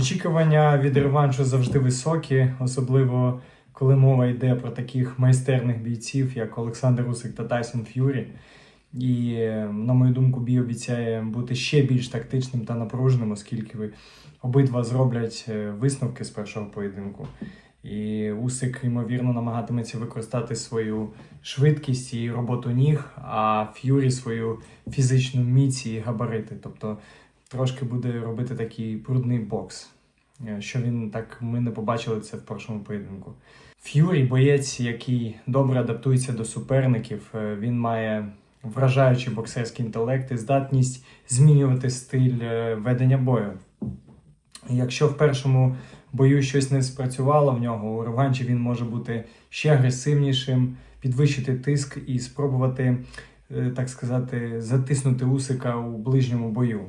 Очікування від реваншу завжди високі, особливо коли мова йде про таких майстерних бійців, як Олександр Усик та Тайсон Ф'юрі. І, на мою думку, бій обіцяє бути ще більш тактичним та напруженим, оскільки обидва зроблять е, висновки з першого поєдинку. І Усик, ймовірно, намагатиметься використати свою швидкість і роботу ніг, а Ф'юрі свою фізичну міць і габарити. Тобто трошки буде робити такий прудний бокс. Е, Що він так ми не побачили це в першому поєдинку. Ф'юрі боєць, який добре адаптується до суперників. Е, Він має вражаючий боксерський інтелект і здатність змінювати стиль е, ведення бою. Якщо в першому бою щось не спрацювало в нього, у реванші він може бути ще агресивнішим, підвищити тиск і спробувати, так сказати, затиснути Усика у ближньому бою.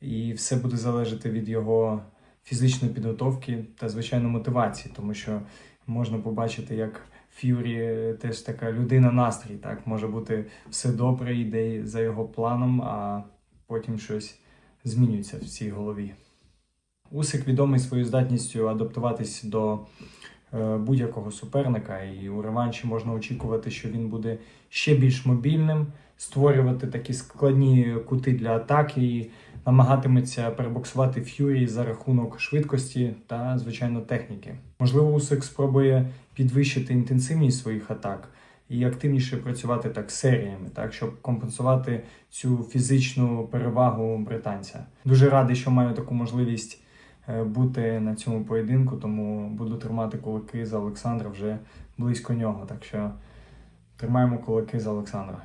І все буде залежати від його фізичної підготовки та, звичайно, мотивації, тому що можна побачити, як Ф'юрі теж така людина настрій. Так може бути все добре, йде за його планом, а потім щось змінюється в цій голові. Усик відомий своєю здатністю адаптуватись до е, будь-якого суперника, і у реванші можна очікувати, що він буде ще більш мобільним, створювати такі складні кути для атаки намагатиметься перебоксувати Ф'юрі за рахунок швидкості та, звичайно, техніки. Можливо, Усик спробує підвищити інтенсивність своїх атак і активніше працювати так серіями, так щоб компенсувати цю фізичну перевагу британця. Дуже радий, що маю таку можливість е, бути на цьому поєдинку, тому буду тримати кулаки за Олександра вже близько нього. Так що тримаємо кулаки за Олександра.